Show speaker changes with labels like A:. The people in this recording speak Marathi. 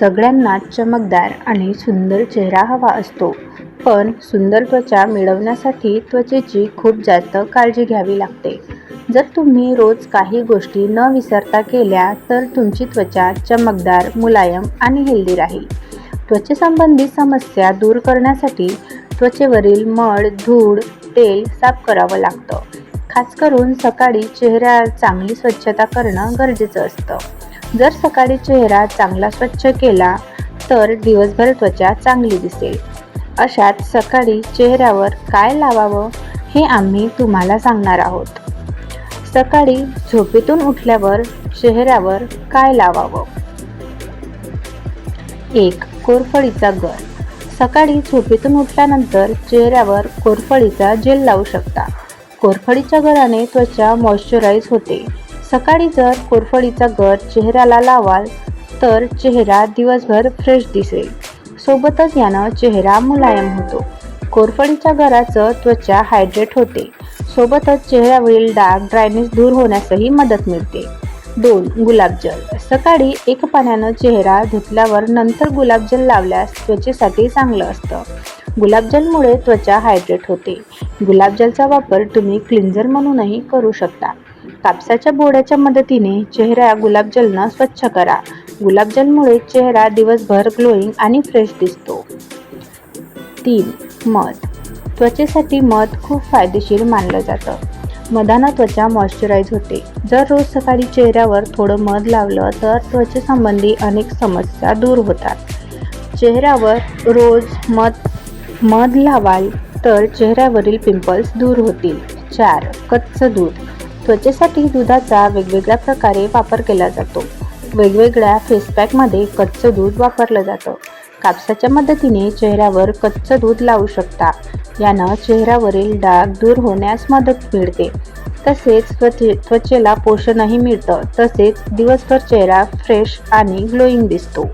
A: सगळ्यांना चमकदार आणि सुंदर चेहरा हवा असतो. पण सुंदर त्वचा मिळवण्यासाठी त्वचेची खूप जास्त काळजी घ्यावी लागते. जर तुम्ही रोज काही गोष्टी न विसरता केल्या तर तुमची त्वचा चमकदार मुलायम आणि हेल्दी राहील. त्वचेसंबंधित समस्या दूर करण्यासाठी त्वचेवरील मळ धूळ तेल साफ करावं लागतं. खास करून सकाळी चेहऱ्या चांगली स्वच्छता करणं गरजेचं असतं. जर सकाळी चेहरा चांगला स्वच्छ केला तर दिवसभर त्वचा चांगली दिसेल. अशात सकाळी चेहऱ्यावर काय लावावं हे आम्ही तुम्हाला सांगणार आहोत. सकाळी झोपेतून उठल्यावर चेहऱ्यावर काय लावावं? एक कोरफडीचा गर. सकाळी झोपेतून उठल्यानंतर चेहऱ्यावर कोरफडीचा जेल लावू शकता. कोरफडीच्या गराने त्वचा मॉइश्चराईज होते. सकाळी जर कोरफडीचा गर चेहऱ्याला लावाल तर चेहरा दिवसभर फ्रेश दिसेल. सोबतच यानं चेहरा मुलायम होतो. कोरफडीच्या घराचं त्वचा हायड्रेट होते. सोबतच चेहऱ्यावरील डाग ड्रायनेस दूर होण्यासही मदत मिळते. दोन गुलाबजल सकाळी एक पाण्यानं चेहरा धुतल्यावर नंतर गुलाबजल लावल्यास त्वचेसाठी चांगलं असतं. गुलाबजलमुळे त्वचा हायड्रेट होते. गुलाबजलचा वापर तुम्ही क्लिन्झर म्हणूनही करू शकता. कापसाच्या बोड्याच्या मदतीने चेहरा गुलाबजलनं स्वच्छ करा. गुलाबजलमुळे चेहरा दिवसभर ग्लोईंग आणि फ्रेश दिसतो. तीन मध. त्वचेसाठी मध खूप फायदेशीर मानलं जातं. मधानं त्वचा मॉइश्चराईज होते. जर रोज सकाळी चेहऱ्यावर थोडं मध लावलं तर त्वचेसंबंधी अनेक समस्या दूर होतात. चेहऱ्यावर रोज मध मध लावाल तर चेहऱ्यावरील पिंपल्स दूर होतील. चार कच्चं दूध. त्वचेसाठी दुधाचा वेगवेगळ्या प्रकारे वापर केला जातो. वेगवेगळ्या फेसपॅकमध्ये कच्चं दूध वापरलं जातं. कापसाच्या मदतीने चेहऱ्यावर कच्चं दूध लावू शकता. यानं चेहऱ्यावरील डाग दूर होण्यास मदत मिळते. तसेच त्वचे त्वचेला पोषणही मिळतं. तसेच दिवसभर चेहरा फ्रेश आणि ग्लोईंग दिसतो.